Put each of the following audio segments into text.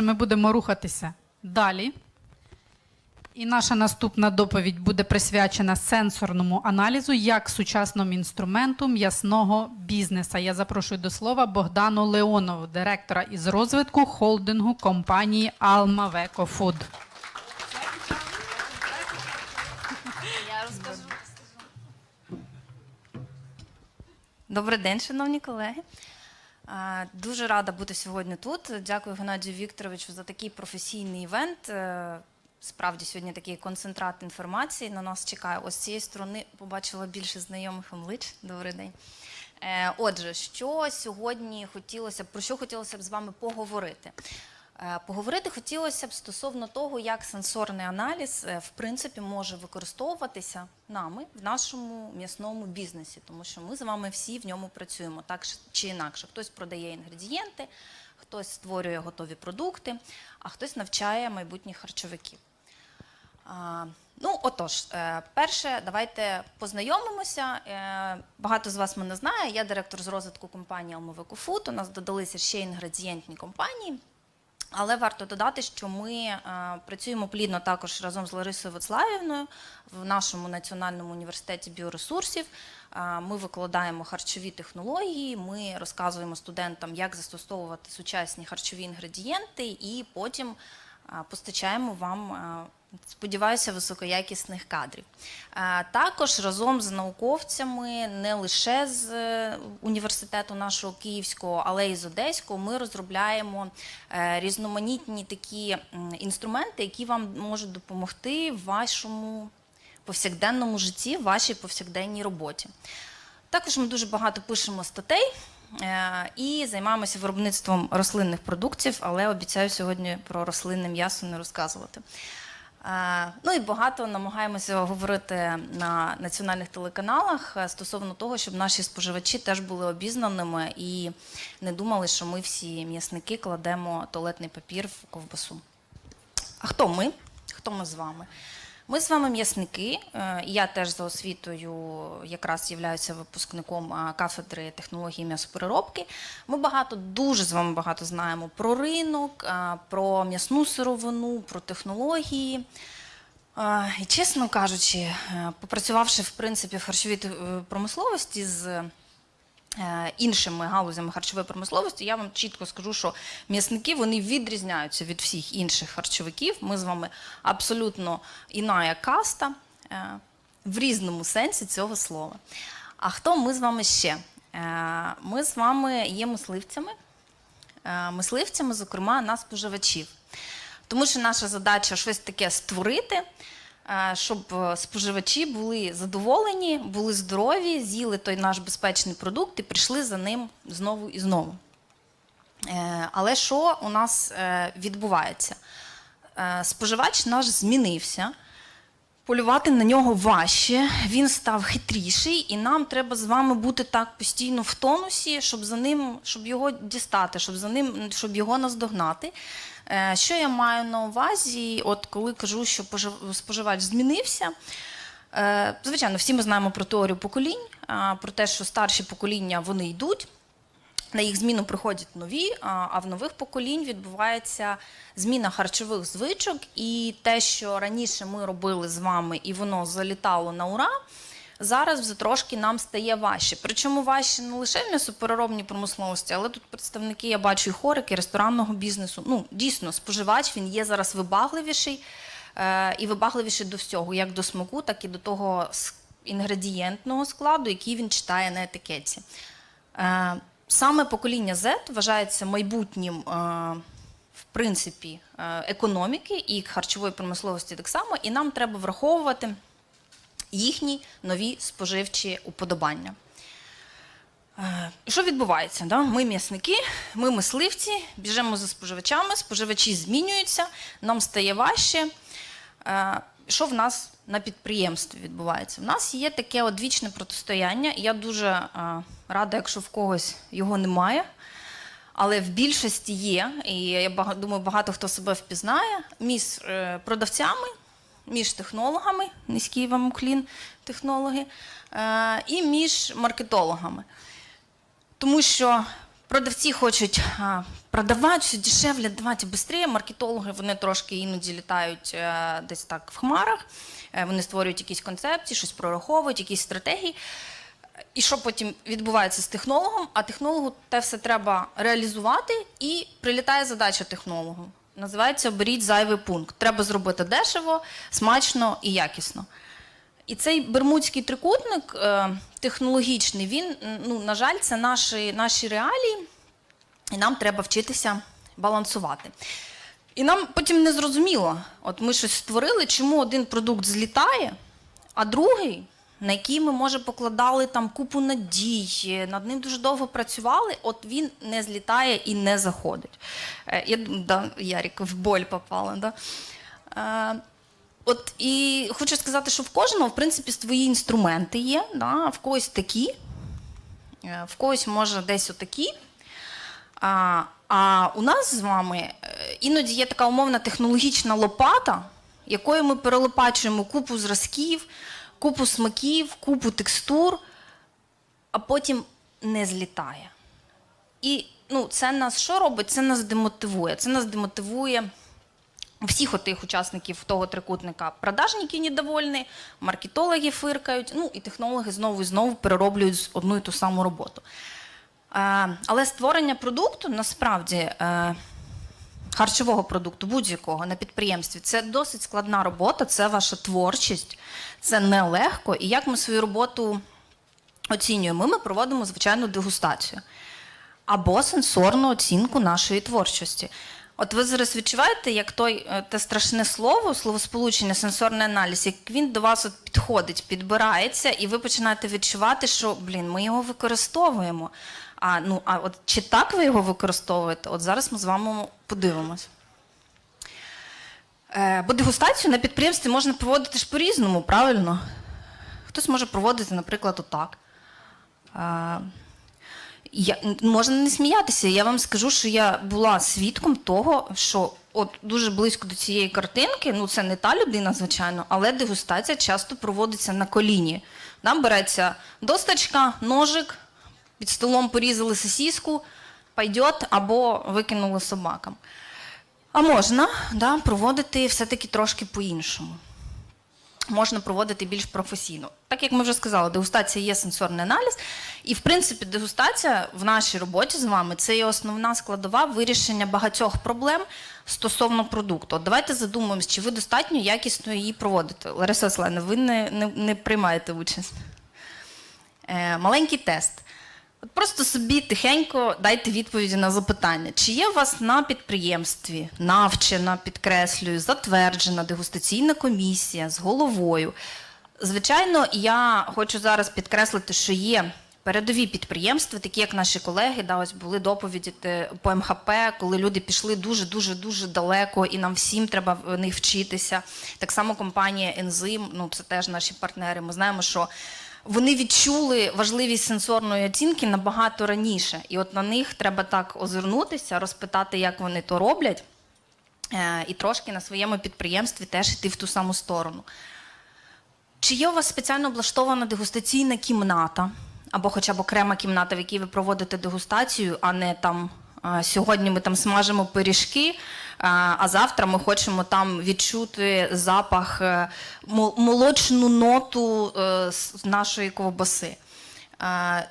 Ми будемо рухатися далі. І наша наступна доповідь буде присвячена сенсорному аналізу як сучасному інструменту м'ясного бізнеса. Я запрошую до слова Богдану Леонову, директора із розвитку холдингу компанії Veco Food. Я розкажу. Добрий день, шановні колеги. Дуже рада бути сьогодні тут. Дякую Геннадію Вікторовичу за такий професійний івент. Е, Справді сьогодні такий концентрат інформації на нас чекає. Ось з цієї сторони побачила більше знайомих облич. Добрий день. Е, Отже, що сьогодні хотілося про що хотілося б з вами поговорити? Е, Поговорити хотілося б стосовно того, як сенсорний аналіз е, в принципі може використовуватися нами в нашому м'ясному бізнесі, тому що ми з вами всі в ньому працюємо так чи інакше. Хтось продає інгредієнти, хтось створює готові продукти, а хтось навчає майбутніх харчовиків. Ну, отож, е, перше, давайте познайомимося. Багато з вас мене знає. Я директор з розвитку компанії Almoveco Food. У нас додалися ще інгредієнтні компанії. Але варто додати, що ми е, працюємо плідно також разом з Ларисою Вацлавівною в нашому національному університеті біоресурсів. Е, ми викладаємо харчові технології, ми розказуємо студентам, як застосовувати сучасні харчові інгредієнти, і потім е, постачаємо вам. Сподіваюся, високоякісних кадрів. Також разом з науковцями, не лише з е, університету нашого київського, але й з одеського, ми розробляємо е, різноманітні такі інструменти, які вам можуть допомогти в вашому повсякденному житті, в вашій повсякденній роботі. Також ми дуже багато пишемо статей е, і займаємося виробництвом рослинних продуктів, але обіцяю сьогодні про рослинне м'ясо не розказувати. Е, Ну і багато намагаємося говорити на національних телеканалах е, стосовно того, щоб наші споживачі теж були обізнаними і не думали, що ми всі м'ясники кладемо туалетний папір в ковбасу. А хто ми? Хто ми з вами? Ми з вами м'ясники. Е, Я теж за освітою якраз являюся випускником кафедри технології м'ясопереробки. Ми багато, дуже з вами багато знаємо про ринок, про м'ясну сировину, про технології. І чесно кажучи, е, попрацювавши в принципі в харчовій е, промисловості з е, іншими галузями харчової промисловості, я вам чітко скажу, що м'ясники вони відрізняються від всіх інших харчовиків. Ми з вами абсолютно іная каста е, в різному сенсі цього слова. А хто ми з вами ще? Е, Ми з вами є мисливцями, е, мисливцями, зокрема, на споживачів. Тому що наша задача щось таке створити, е, щоб е, споживачі були задоволені, були здорові, з'їли той наш безпечний продукт і прийшли за ним знову і знову. Е, Але що у нас е, відбувається? Е, Споживач наш змінився. Полювати на нього важче, він став хитріший, і нам треба з вами бути так постійно в тонусі, щоб за ним, щоб його дістати, щоб за ним, щоб його наздогнати. Е, Що я маю на увазі, от коли кажу, що пожив- споживач змінився? Е, Звичайно, всі ми знаємо про теорію поколінь, про те, що старші покоління вони йдуть. На їх зміну приходять нові, а в нових поколінь відбувається зміна харчових звичок, і те, що раніше ми робили з вами, і воно залітало на ура. Зараз вже трошки нам стає важче. Причому важче не лише в м'ясопереробній промисловості, але тут представники, я бачу, і хорики, і ресторанного бізнесу. Ну, дійсно, споживач він є зараз вибагливіший е, і вибагливіший до всього, як до смаку, так і до того інгредієнтного складу, який він читає на етикетці. Е, Саме покоління Z вважається майбутнім, е, в принципі, е, економіки і харчової промисловості так само, і нам треба враховувати їхні нові споживчі уподобання. Е, Що відбувається? Да? Ми м'ясники, ми мисливці, біжимо за споживачами, споживачі змінюються, нам стає важче. Е, Що в нас на підприємстві відбувається? В нас є таке одвічне протистояння, і я дуже е, рада, якщо в когось його немає. Але в більшості є, і я думаю, багато хто себе впізнає між продавцями, між технологами, низький вам уклін технологи, е, і між маркетологами. Тому що продавці хочуть а, продавати все дешевле, давайте швидше. Маркетологи вони трошки іноді літають е, десь так в хмарах. Е, Вони створюють якісь концепції, щось прораховують, якісь стратегії. І що потім відбувається з технологом? А технологу те все треба реалізувати, і прилітає задача технологу. Називається оберіть зайвий пункт. Треба зробити дешево, смачно і якісно. І цей бермудський трикутник е, технологічний, він, ну, на жаль, це наші, наші реалії, і нам треба вчитися балансувати. І нам потім не зрозуміло, от ми щось створили, чому один продукт злітає, а другий, на який ми, може, покладали там купу надій, над ним дуже довго працювали, от він не злітає і не заходить. Е, Я, да, Ярик, в боль попала. Да? Е, От і хочу сказати, що в кожного, в принципі, свої інструменти є, да? в когось такі, е, в когось може десь отакі. А, а у нас з вами е, іноді є така умовна технологічна лопата, якою ми перелопачуємо купу зразків, купу смаків, купу текстур, а потім не злітає. І ну, це нас що робить? Це нас демотивує. Це нас демотивує всіх отих учасників того трикутника. Продажники недовольні, маркетологи фиркають, ну і технологи знову і знову перероблюють одну і ту саму роботу. Е, але створення продукту насправді е, харчового продукту, будь-якого на підприємстві, це досить складна робота, це ваша творчість, це нелегко. І як ми свою роботу оцінюємо? Ми проводимо звичайну дегустацію або сенсорну оцінку нашої творчості. От ви зараз відчуваєте, як той е, те страшне слово, словосполучення, сенсорний аналіз, як він до вас от підходить, підбирається, і ви починаєте відчувати, що блін, ми його використовуємо. А ну а от чи так ви його використовуєте? От зараз ми з вами подивимось. Е, бо дегустацію на підприємстві можна проводити ж по-різному, правильно? Хтось може проводити, наприклад, отак. Е, я, можна не сміятися. Я вам скажу, що я була свідком того, що от дуже близько до цієї картинки, ну це не та людина, звичайно, але дегустація часто проводиться на коліні. Нам береться досточка, ножик, під столом порізали сосіску, пайдет або викинули собакам. А можна да, проводити все-таки трошки по-іншому можна проводити більш професійно. Так як ми вже сказали, дегустація є сенсорний аналіз, і в принципі дегустація в нашій роботі з вами це є основна складова вирішення багатьох проблем стосовно продукту. От давайте задумаємось, чи ви достатньо якісно її проводите. Лариса Василевна, ви не, не, не приймаєте участь. Е, маленький тест. Просто собі тихенько дайте відповіді на запитання, чи є у вас на підприємстві навчена, підкреслюю, затверджена дегустаційна комісія з головою. Звичайно, я хочу зараз підкреслити, що є передові підприємства, такі як наші колеги, да, ось були доповіді по МХП, коли люди пішли дуже дуже дуже далеко, і нам всім треба в них вчитися. Так само компанія Ензим, ну це теж наші партнери. Ми знаємо, що вони відчули важливість сенсорної оцінки набагато раніше. І от на них треба так озирнутися, розпитати, як вони то роблять, е, і трошки на своєму підприємстві теж йти в ту саму сторону. Чи є у вас спеціально облаштована дегустаційна кімната, або хоча б окрема кімната, в якій ви проводите дегустацію, а не там сьогодні ми там смажимо пиріжки, а, завтра ми хочемо там відчути запах, е, молочну ноту е, нашої ковбаси. Е,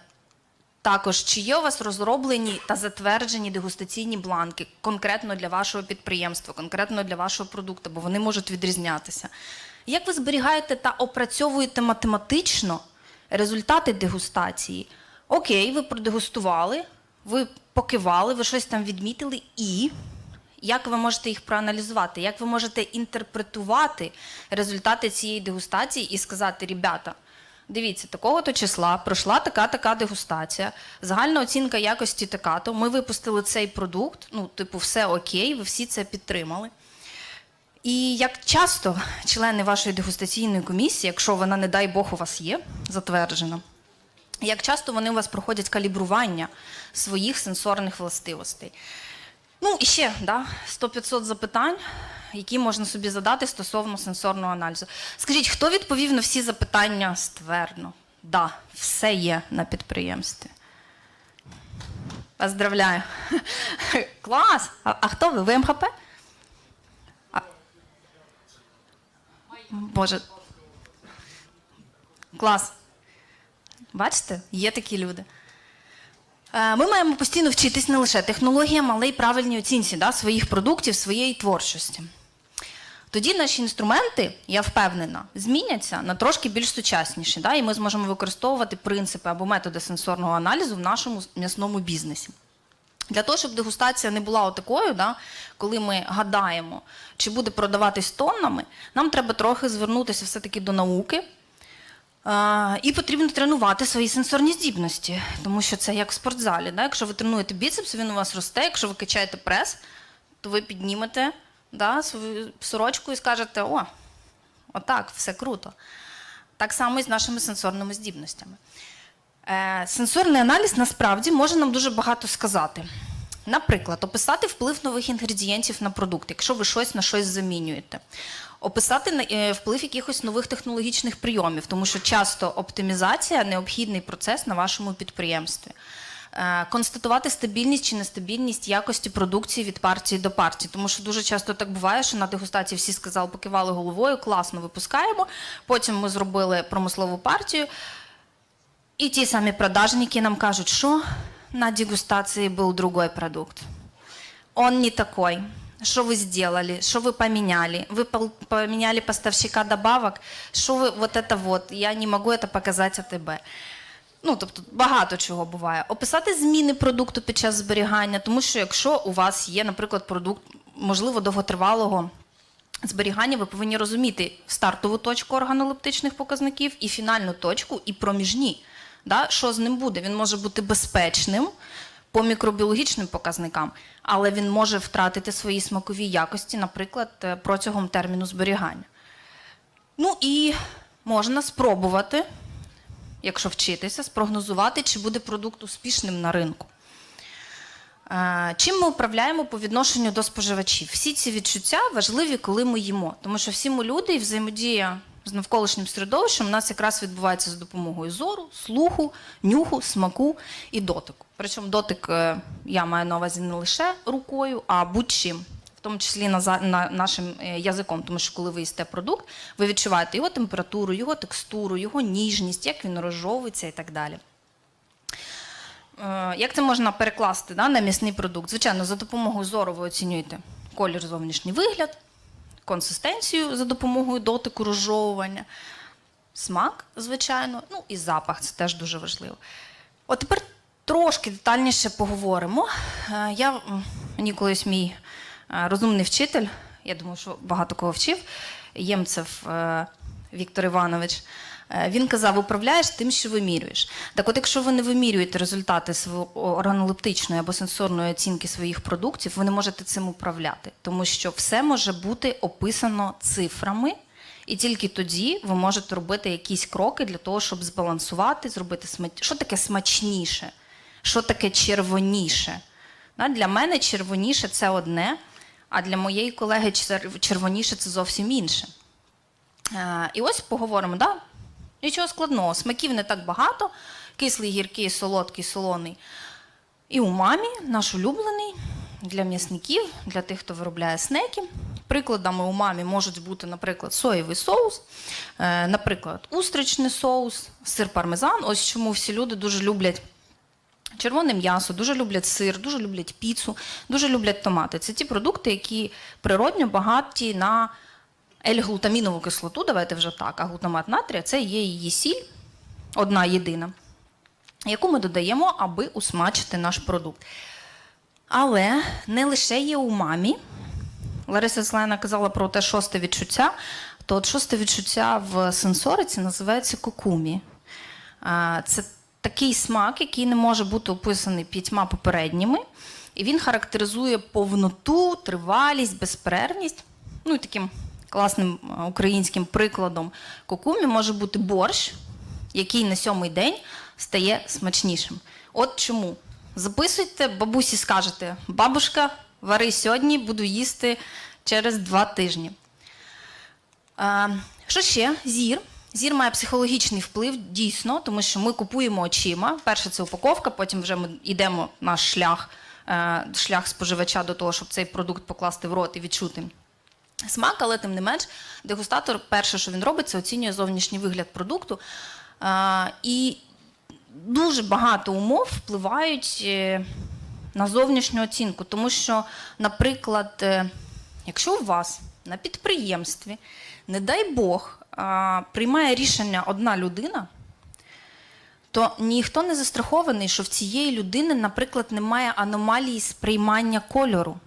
також, чи є у вас розроблені та затверджені дегустаційні бланки конкретно для вашого підприємства, конкретно для вашого продукту, бо вони можуть відрізнятися. Як ви зберігаєте та опрацьовуєте математично результати дегустації? Окей, ви продегустували, ви покивали, ви щось там відмітили, і як ви можете їх проаналізувати? Як ви можете інтерпретувати результати цієї дегустації і сказати, ребята, Дивіться, такого-то числа пройшла така така дегустація, загальна оцінка якості така, то ми випустили цей продукт. Ну, типу, все окей, ви всі це підтримали. І як часто члени вашої дегустаційної комісії, якщо вона, не дай Бог, у вас є затверджена, як часто вони у вас проходять калібрування своїх сенсорних властивостей? Ну і ще да, 100-500 запитань, які можна собі задати стосовно сенсорного аналізу. Скажіть, хто відповів на всі запитання ствердно? Да, все є на підприємстві. Поздравляю. Клас! А, а хто ви? Ви МХП? А... Боже. Клас. Бачите, є такі люди. Е, Ми маємо постійно вчитись не лише технологіям, але й правильній оцінці да, своїх продуктів, своєї творчості. Тоді наші інструменти, я впевнена, зміняться на трошки більш сучасніші, да, і ми зможемо використовувати принципи або методи сенсорного аналізу в нашому м'ясному бізнесі. Для того, щоб дегустація не була отакою, да, коли ми гадаємо, чи буде продаватись тоннами, нам треба трохи звернутися все-таки до науки. І потрібно тренувати свої сенсорні здібності, тому що це як в спортзалі. Да? Якщо ви тренуєте біцепс, він у вас росте. Якщо ви качаєте прес, то ви піднімете да, свою сорочку і скажете: о, отак, все круто. Так само і з нашими сенсорними здібностями. Е, сенсорний аналіз насправді може нам дуже багато сказати. Наприклад, описати вплив нових інгредієнтів на продукт, якщо ви щось на щось замінюєте. Описати е, вплив якихось нових технологічних прийомів, тому що часто оптимізація необхідний процес на вашому підприємстві. Е, Констатувати стабільність чи нестабільність якості продукції від партії до партії, тому що дуже часто так буває, що на дегустації всі сказали, покивали головою, класно випускаємо. Потім ми зробили промислову партію, і ті самі продажники нам кажуть, що на дегустації був другой продукт. Он не такой Что вы сделали? Что вы поменяли? Вы пол- поменяли поставщика добавок? Що ви вот это вот? Я не можу це показати АТБ. Ну, тобто багато чого буває. Описати зміни продукту під час зберігання, тому що якщо у вас є, наприклад, продукт, можливо, довготривалого зберігання, ви повинні розуміти стартову точку органолептичних показників і фінальну точку, і проміжні. Да? Що з ним буде? Він може бути безпечним по мікробіологічним показникам, але він може втратити свої смакові якості, наприклад, е, протягом терміну зберігання. Ну і можна спробувати, якщо вчитися, спрогнозувати, чи буде продукт успішним на ринку. Е, Чим ми управляємо по відношенню до споживачів? Всі ці відчуття важливі, коли ми їмо, тому що всі ми люди і взаємодія з навколишнім середовищем у нас якраз відбувається за допомогою зору, слуху, нюху, смаку і дотику. Причому дотик е, я маю на увазі не лише рукою, а будь-чим, в тому числі на, нашим е, язиком, тому що коли ви їсте продукт, ви відчуваєте його температуру, його текстуру, його ніжність, як він розжовується і так далі. Е, Як це можна перекласти да, на м'ясний продукт? Звичайно, за допомогою зору ви оцінюєте колір, зовнішній вигляд, консистенцію за допомогою дотику, розжовування, смак, звичайно, ну і запах це теж дуже важливо. От тепер трошки детальніше поговоримо. Е, Я, мені колись мій е, розумний вчитель, я думаю, що багато кого вчив, Ємцев е, Віктор Іванович. Е, Він казав, управляєш тим, що вимірюєш. Так от, якщо ви не вимірюєте результати органолептичної або сенсорної оцінки своїх продуктів, ви не можете цим управляти, тому що все може бути описано цифрами, і тільки тоді ви можете робити якісь кроки для того, щоб збалансувати, зробити смач... Що таке смачніше? Що таке червоніше? Для мене червоніше це одне, а для моєї колеги червоніше це зовсім інше. Е, І ось поговоримо, да? Нічого складного, смаків не так багато. Кислий, гіркий, солодкий, солоний. І умамі, наш улюблений для м'ясників, для тих, хто виробляє снеки. Прикладами умамі можуть бути, наприклад, соєвий соус, е, наприклад, устричний соус, сир пармезан. Ось чому всі люди дуже люблять червоне м'ясо, дуже люблять сир, дуже люблять піцу, дуже люблять томати. Це ті продукти, які природньо багаті на L-глутамінову кислоту, давайте вже так, а глутамат натрія це є її сіль, одна єдина, яку ми додаємо, аби усмачити наш продукт. Але не лише є умамі. Лариса Зелена казала про те шосте відчуття. То от шосте відчуття в сенсориці називається кокумі. Це такий смак, який не може бути описаний п'ятьма попередніми. І він характеризує повноту, тривалість, безперервність. Ну і таким класним е, українським прикладом кокумі може бути борщ, який на сьомий день стає смачнішим. От чому. Записуйте, бабусі скажете, бабушка, вари сьогодні, буду їсти через два тижні. Е, Що ще? Зір. Зір має психологічний вплив дійсно, тому що ми купуємо очима. Перше це упаковка, потім вже ми йдемо наш шлях, е, шлях споживача до того, щоб цей продукт покласти в рот і відчути смак, але тим не менш, дегустатор перше, що він робить, це оцінює зовнішній вигляд продукту. І дуже багато умов впливають е, на зовнішню оцінку. Тому що, наприклад, е, якщо у вас на підприємстві, не дай Бог, приймає рішення одна людина, то ніхто не застрахований, що в цієї людини, наприклад, немає аномалії сприймання кольору.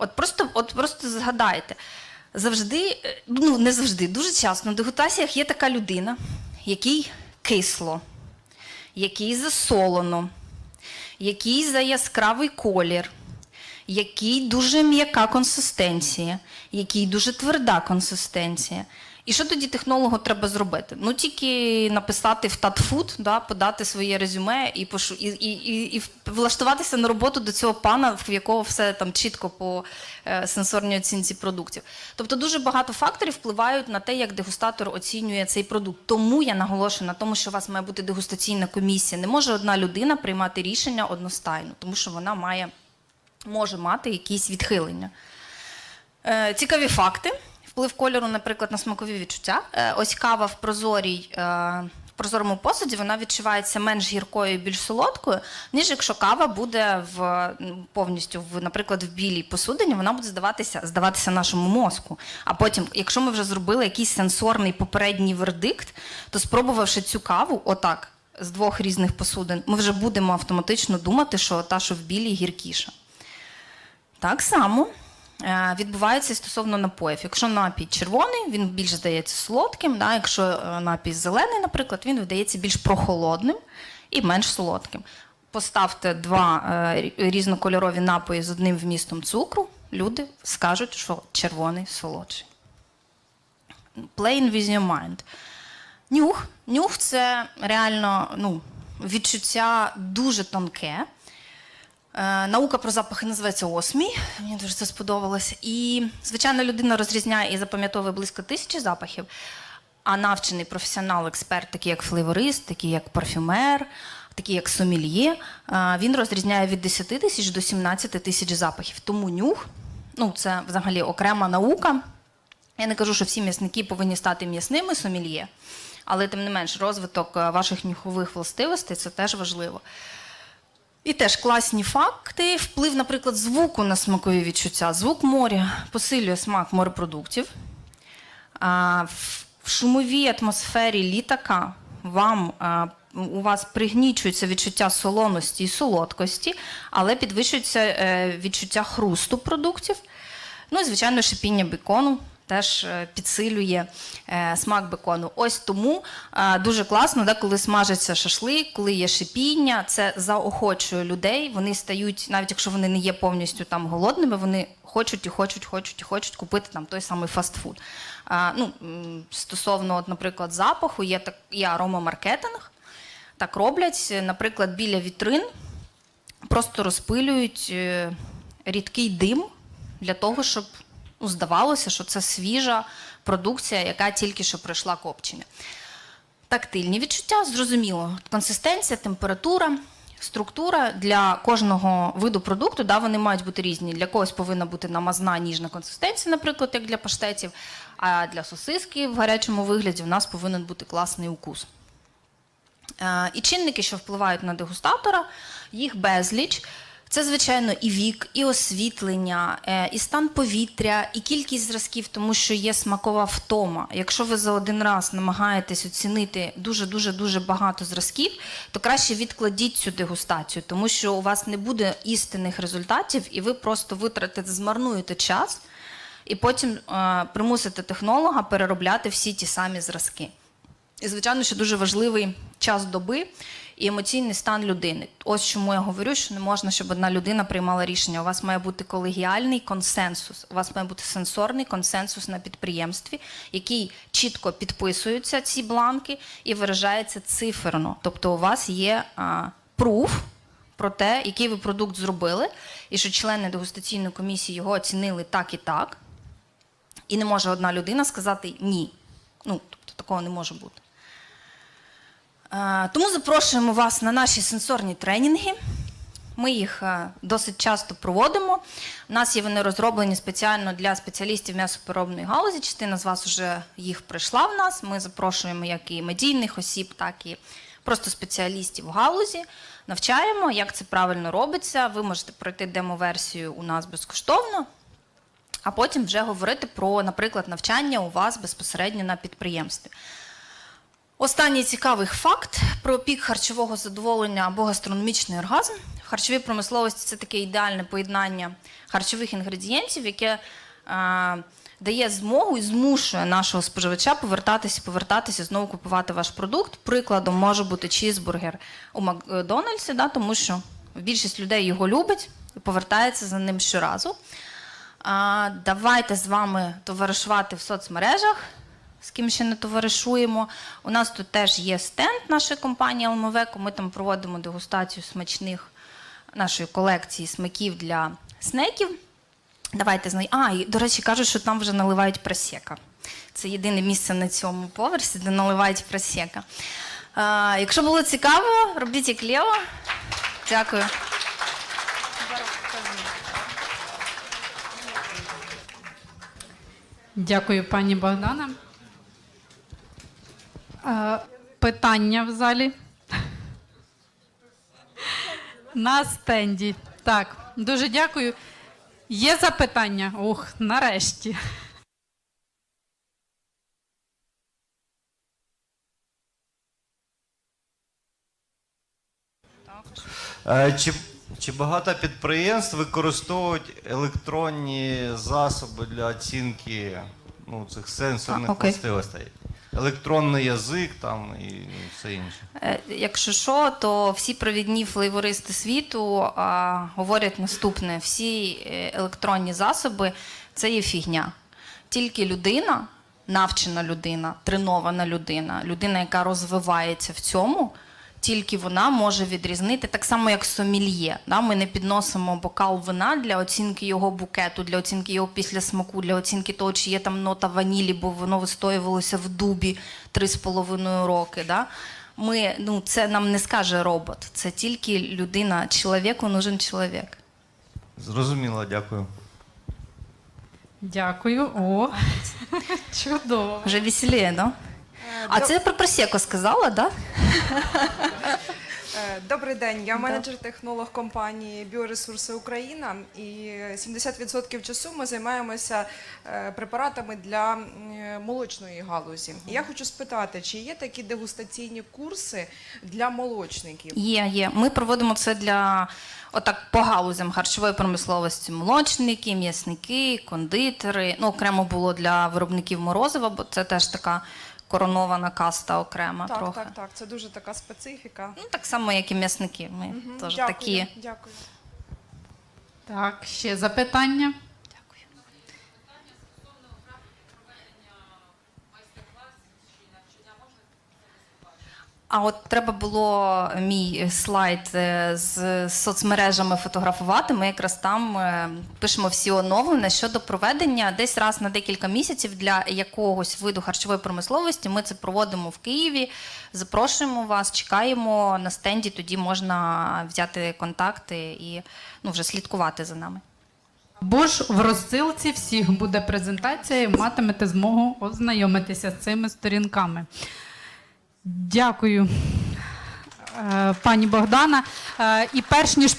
От просто, от просто згадайте, завжди, е, ну не завжди, дуже часто на дегутаціях є така людина, який кисло, який засолоно, який за яскравий колір, який дуже м'яка консистенція, який дуже тверда консистенція. І що тоді технологу треба зробити? Ну тільки написати в татфуд, да, подати своє резюме і, пошу, і, і, і, і влаштуватися на роботу до цього пана, в якого все там чітко по е, сенсорній оцінці продуктів. Тобто дуже багато факторів впливають на те, як дегустатор оцінює цей продукт. Тому я наголошую на тому, що у вас має бути дегустаційна комісія. Не може одна людина приймати рішення одностайно, тому що вона має може мати якісь відхилення. Е, цікаві факти. Вплив кольору, наприклад, на смакові відчуття. Е, ось кава в прозорій. Е, прозорому посуді вона відчувається менш гіркою і більш солодкою, ніж якщо кава буде в повністю в, наприклад, в білій посудині, вона буде здаватися, здаватися нашому мозку. А потім, якщо ми вже зробили якийсь сенсорний попередній вердикт, то спробувавши цю каву, отак, з двох різних посудин, ми вже будемо автоматично думати, що та, що в білій, гіркіша. Так само відбувається стосовно напоїв. Якщо напій червоний, він більш здається солодким. Да? Якщо е, напій зелений, наприклад, він видається більш прохолодним і менш солодким. Поставте два е, різнокольорові напої з одним вмістом цукру, люди скажуть, що червоний солодший. Plain with your mind. Нюх. Нюх це реально ну, відчуття дуже тонке. Е, Наука про запахи називається осмій. Мені дуже це сподобалося. І, звичайно, людина розрізняє і запам'ятовує близько тисячі запахів. А навчений професіонал, експерт, такий як флейворист, такий як парфюмер, такий як сомельє, е, він розрізняє від 10 тисяч до 17 тисяч запахів. Тому нюх ну, це взагалі окрема наука. Я не кажу, що всі м'ясники повинні стати м'ясними сомельє, але тим не менш, розвиток е, ваших нюхових властивостей це теж важливо. І теж класні факти. Вплив, наприклад, звуку на смакові відчуття. Звук моря посилює смак морепродуктів. А, в, шумовій атмосфері літака вам, у вас пригнічується відчуття солоності і солодкості, але підвищується е, відчуття хрусту продуктів. Ну і, звичайно, шипіння бекону теж е, підсилює е, смак бекону. Ось тому е, дуже класно, да, коли смажиться шашлик, коли є шипіння, це заохочує людей. Вони стають, навіть якщо вони не є повністю там голодними, вони хочуть і хочуть, хочуть і хочуть купити там той самий фастфуд. Ну, стосовно, от, наприклад, запаху, є, так, є аромамаркетинг. Так роблять, наприклад, біля вітрин просто розпилюють рідкий дим для того, щоб ну, здавалося, що це свіжа продукція, яка тільки що пройшла копчення. Тактильні відчуття, зрозуміло, консистенція, температура, структура для кожного виду продукту, да, вони мають бути різні. Для когось повинна бути намазна ніжна консистенція, наприклад, як для паштетів, а для сосиски в гарячому вигляді в нас повинен бути класний укус. Е, І чинники, що впливають на дегустатора, їх безліч. Це, звичайно, і вік, і освітлення, е, і стан повітря, і кількість зразків, тому що є смакова втома. Якщо ви за один раз намагаєтесь оцінити дуже дуже дуже багато зразків, то краще відкладіть цю дегустацію, тому що у вас не буде істинних результатів, і ви просто витратите, змарнуєте час, і потім е, примусите технолога переробляти всі ті самі зразки. І, звичайно, що дуже важливий час доби і емоційний стан людини. Ось чому я говорю, що не можна, щоб одна людина приймала рішення. У вас має бути колегіальний консенсус, у вас має бути сенсорний консенсус на підприємстві, який чітко підписуються ці бланки і виражається циферно. Тобто, у вас є а, пруф про те, який ви продукт зробили, і що члени дегустаційної комісії його оцінили так і так. І не може одна людина сказати ні. Ну, тобто такого не може бути. Тому запрошуємо вас на наші сенсорні тренінги. Ми їх е, досить часто проводимо. У нас є вони розроблені спеціально для спеціалістів м'ясопереробної галузі. Частина з вас вже їх прийшла в нас. Ми запрошуємо як і медійних осіб, так і просто спеціалістів в галузі. Навчаємо, як це правильно робиться. Ви можете пройти демо-версію у нас безкоштовно, а потім вже говорити про, наприклад, навчання у вас безпосередньо на підприємстві. Останній цікавий факт про пік харчового задоволення або гастрономічний оргазм. В харчовій промисловості це таке ідеальне поєднання харчових інгредієнтів, яке е, дає змогу і змушує нашого споживача повертатися, повертатися, знову купувати ваш продукт. Прикладом може бути чізбургер у Макдональдсі, да, тому що більшість людей його любить і повертається за ним щоразу. А, давайте з вами товаришувати в соцмережах, з ким ще не товаришуємо. У нас тут теж є стенд нашої компанії Алмовеко. Ми там проводимо дегустацію смачних нашої колекції смаків для снеків. Давайте знай. А, і, до речі, кажуть, що там вже наливають просека. Це єдине місце на цьому поверсі, де наливають просека. А, якщо було цікаво, робіть як Лео. Дякую. Дякую, пані Богдана. Е, Питання в залі. На стенді. Так, дуже дякую. Є запитання? Ух, нарешті. Е, Чи, чи багато підприємств використовують електронні засоби для оцінки ну, цих сенсорних властивостей? Електронний язик там і все інше. Е, Якщо що, то всі провідні флейвористи світу а, говорять наступне: всі е, електронні засоби це є фігня. Тільки людина, навчена людина, тренована людина, людина, яка розвивається в цьому, тільки вона може відрізнити так само, як сомельє. Да? Ми не підносимо бокал вина для оцінки його букету, для оцінки його післясмаку, для оцінки того, чи є там нота ванілі, бо воно вистоювалося в дубі три з половиною роки. Да? Ми, ну, це нам не скаже робот, це тільки людина, чоловіку нужен чоловік. Зрозуміло, дякую. Дякую. О, чудово. Вже веселіє, да? А це про просеку сказала, да? Е, Добрий день, я менеджер-технолог компанії Біоресурси Україна. І 70% часу ми займаємося е, препаратами для молочної галузі. І Я хочу спитати, чи є такі дегустаційні курси для молочників? Є, є. Ми проводимо це для отак по галузям харчової промисловості. Молочники, м'ясники, кондитери. Ну, окремо було для виробників морозива, бо це теж така коронована каста окрема Так, трохи. так, так. Це дуже така специфіка. Ну, так само, як і м'ясники. Ми угу. теж дякую, такі. Дякую. Так, ще запитання. А от треба було мій слайд е, з соцмережами фотографувати. Ми якраз там е, пишемо всі оновлення щодо проведення десь раз на декілька місяців для якогось виду харчової промисловості. Ми це проводимо в Києві. Запрошуємо вас, чекаємо на стенді. Тоді можна взяти контакти і ну, вже слідкувати за нами. Бо ж в розсилці всіх буде презентація, і матимете змогу ознайомитися з цими сторінками. Дякую, е, пані Богдана. Е, І перш ніж